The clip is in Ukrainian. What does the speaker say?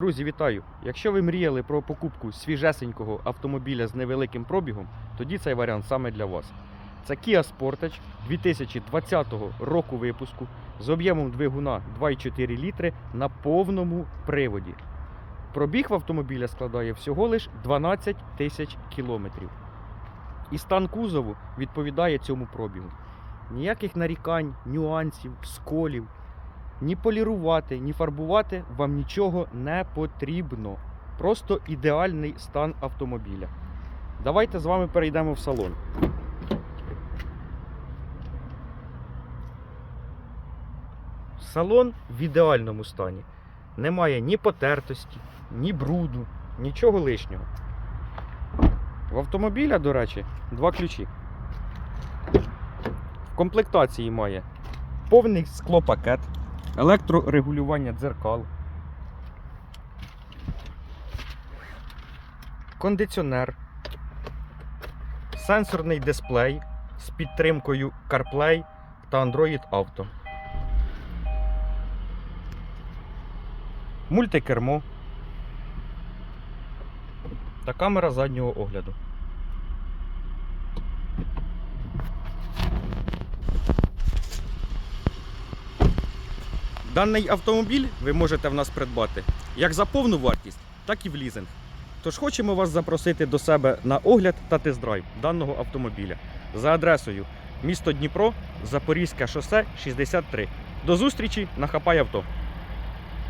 Друзі, вітаю! Якщо ви мріяли про покупку свіжесенького автомобіля з невеликим пробігом, тоді цей варіант саме для вас. Це Kia Sportage 2020 року випуску з об'ємом двигуна 2,4 літри на повному приводі. Пробіг в автомобіля складає всього лиш 12 тисяч кілометрів. І стан кузову відповідає цьому пробігу. Ніяких нарікань, нюансів, сколів. Ні полірувати, ні фарбувати вам нічого не потрібно. Просто ідеальний стан автомобіля. Давайте з вами перейдемо в салон. Салон в ідеальному стані. Немає ні потертості, ні бруду, нічого лишнього. В автомобіля, до речі, два ключі. В комплектації має повний склопакет, електрорегулювання дзеркал, кондиціонер, сенсорний дисплей з підтримкою CarPlay та Android Auto. Мультикермо та камера заднього огляду. Даний автомобіль ви можете в нас придбати як за повну вартість, так і в лізинг. Тож хочемо вас запросити до себе на огляд та тест-драйв даного автомобіля за адресою місто Дніпро, Запорізьке шосе 63. До зустрічі на Хапай авто.